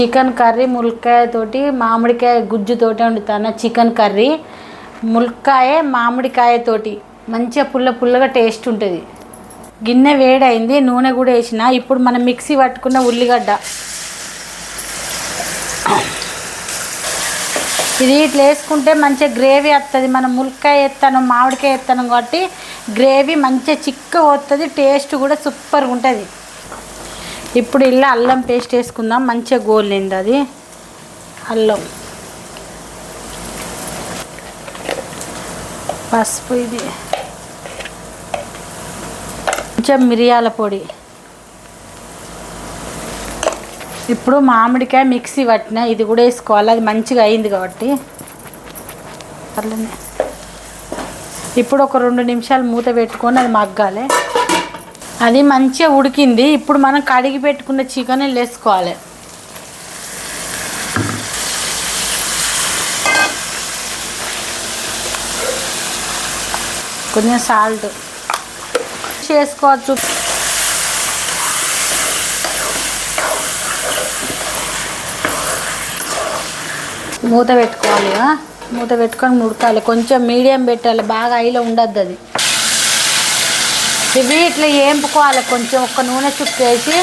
Chicken curry ములక్కాయతోటి మామిడికాయ గుజ్జుతోటి వండుతాను chicken curry. ములక్కాయ మామిడికాయతోటి మంచిగా పుల్ల పుల్లగా టేస్ట్ ఉంటుంది. గిన్నె వేడైంది నూనె కూడా వేసిన. ఇప్పుడు మనం మిక్సీ పట్టుకున్న ఉల్లిగడ్డ. ఇది ఇట్లా వేసుకుంటే మంచిగా గ్రేవీ వస్తుంది మనం ములక్కాయ ఎత్తాను మామిడికాయ ఎత్తాను కాబట్టి గ్రేవీ మంచిగా చిక్కగా వస్తుంది టేస్ట్ కూడా సూపర్గా ఉంటుంది. ఇప్పుడు ఇలా అల్లం పేస్ట్ వేసుకుందాం. మంచిగా గోలింది అది. అల్లం. పసుపు ఇది. కొంచెం మిరియాల పొడి. ఇప్పుడు మామిడికాయ మిక్సీ పట్టిన ఇది కూడా వేసుకోవాలి. అది మంచిగా అయింది కాబట్టి. అట్లనే ఇప్పుడు ఒక రెండు నిమిషాలు మూత పెట్టుకొని అది మగ్గాలి. అది మంచిగా ఉడికింది. ఇప్పుడు మనం కడిగి పెట్టుకున్న చికెన్ వేసుకోవాలి. కొంచెం సాల్ట్ చేసుకోవచ్చు మూత పెట్టుకోవాలి మూత పెట్టుకొని ఉడకాలి. కొంచెం మీడియం పెట్టాలి. బాగా ఐలో ఉండద్దు అది. ఇవి ఇట్లా వేంపుకోవాలి కొంచెం ఒక నూనె చుక్క వేసి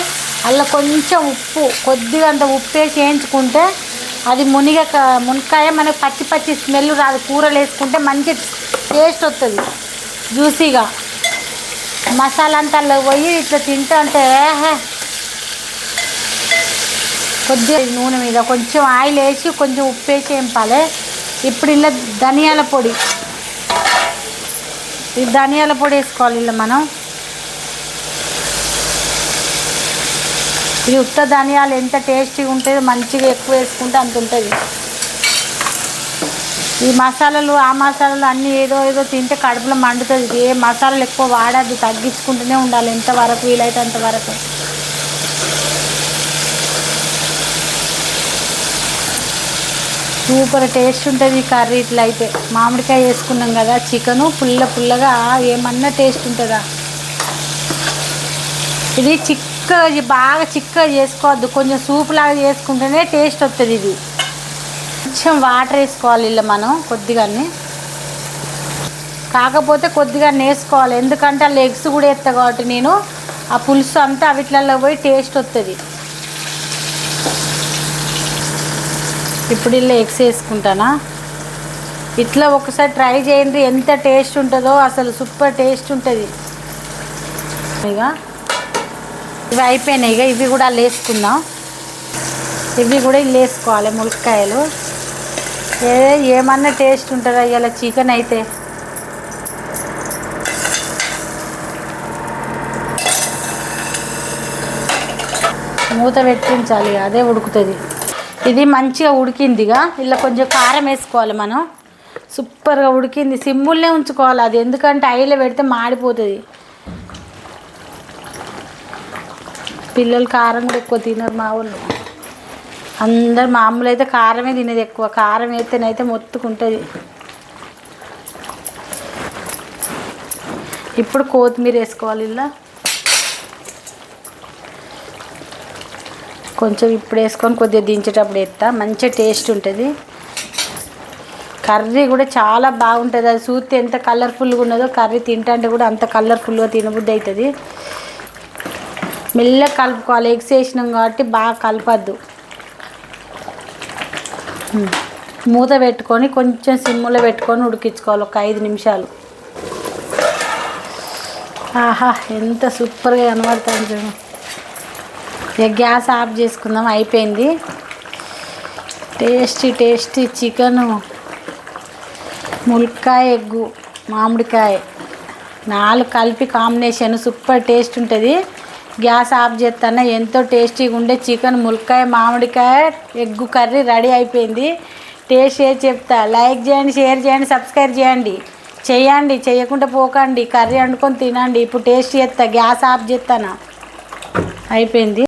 అలా కొంచెం ఉప్పు కొద్దిగా అంత ఉప్పు వేసి వేయించుకుంటే అది మునిగ మునక్కాయ మనకి పచ్చి పచ్చి స్మెల్ రాదు. కూరలు వేసుకుంటే మంచి టేస్ట్ వస్తుంది జ్యూసీగా. మసాలా అంతా అందులో పోయి ఇట్లా తింటా అంటే కొద్దిగా నూనె మీద కొంచెం ఆయిల్ వేసి కొంచెం ఉప్పు వేసి వేంపాలి ఇప్పుడు ఇలా ధనియాల పొడి. ఈ ధనియాల పొడి వేసుకోవాలి ఇలా మనం. ఇది ఉత్త ధనియాలు ఎంత టేస్టీగా ఉంటుందో మంచిగా ఎక్కువ వేసుకుంటే అంత ఉంటుంది. ఈ మసాలాలు ఆ మసాలాలు అన్నీ ఏదో ఏదో తింటే కడుపులో మండుతుంది. ఏ మసాలాలు ఎక్కువ వాడద్దు తగ్గించుకుంటూనే ఉండాలి. ఎంతవరకు వీలైతే అంతవరకు సూపర్ టేస్ట్ ఉంటుంది ఈ కర్రీ ఇట్లా అయితే మామిడికాయ వేసుకున్నాం కదా చికెను పుల్ల పుల్లగా ఏమన్నా టేస్ట్ ఉంటుందా? ఇది చిక్ చిక్కగా ఇది బాగా చిక్కగా చేసుకోవద్దు. కొంచెం సూప్ లాగా చేసుకుంటేనే టేస్ట్ వస్తుంది ఇది. కొంచెం వాటర్ వేసుకోవాలి ఇలా మనం కొద్దిగానే కాకపోతే కొద్దిగా వేసుకోవాలి. ఎందుకంటే ఆ లెగ్స్ కూడా ఎత్తా కాబట్టి నేను ఆ పులుసు అంతా అవిట్లలో పోయి టేస్ట్ వస్తుంది ఇప్పుడు ఇలా ఎగ్స్ వేసుకుంటానా? ఇట్లా ఒకసారి ట్రై చేయండి. ఎంత టేస్ట్ ఉంటుందో అసలు సూపర్ టేస్ట్ ఉంటుంది. ఇక ఇవి అయిపోయినాయి. ఇక ఇవి కూడా లేసుకుందాం. ఇవి కూడా ఇల్లు వేసుకోవాలి ములక్కాయలు. ఏ ఏమన్నా టేస్ట్ ఉంటుందా ఇలా చికెన్ అయితే? మూత పెట్టించాలి అదే ఉడుకుతుంది. ఇది మంచిగా ఉడికిందిగా ఇలా కొంచెం కారం వేసుకోవాలి మనం. సూపర్గా ఉడికింది. సింపుల్నే ఉంచుకోవాలి అది. ఎందుకంటే ఐలో పెడితే మాడిపోతుంది. పిల్లలు కారం కూడా ఎక్కువ తినరు మా వాళ్ళు. అందరు మామూలు అయితే కారమే తినేది ఎక్కువ. కారం వేస్తేనైతే మొత్తుకుంటుంది. ఇప్పుడు కొత్తిమీర వేసుకోవాలి ఇలా. కొంచెం ఇప్పుడు వేసుకొని కొద్దిగా దించేటప్పుడు వేస్తా. మంచిగా టేస్ట్ ఉంటుంది. కర్రీ కూడా చాలా బాగుంటుంది. అది చూస్తే ఎంత కలర్ఫుల్గా ఉన్నదో కర్రీ తింటే కూడా అంత కలర్ఫుల్గా తినబుద్ధి అవుతుంది. మెల్లగా కలుపుకోవాలి. ఎగ్స్ వేసినాం కాబట్టి బాగా కలపద్దు. మూత పెట్టుకొని కొంచెం సిమ్ములో పెట్టుకొని ఉడికించుకోవాలి. ఒక ఐదు నిమిషాలు. ఆహా ఎంత సూపర్గా కనబడుతుంది చూడు. ఇక గ్యాస్ ఆఫ్ చేసుకుందాం. అయిపోయింది. Tasty tasty chicken. ములక్కాయ ఎగ్గు మామిడికాయ. నాలుగు కలిపి కాంబినేషన్. సూపర్ టేస్ట్ ఉంటుంది. గ్యాస్ ఆఫ్ చేస్తాను ఎంతో టేస్టీగా ఉండే చికెన్ ములక్కాయ మామిడికాయ ఎగ్గు కర్రీ రెడీ అయిపోయింది. టేస్ట్ చేసి చెప్తా. లైక్ చేయండి షేర్ చేయండి సబ్స్క్రైబ్ చేయండి. చేయండి చేయకుండా పోకండి. కర్రీ వండుకొని తినండి. ఇప్పుడు టేస్ట్ చేస్తా గ్యాస్ ఆఫ్ చేస్తాను అయిపోయింది.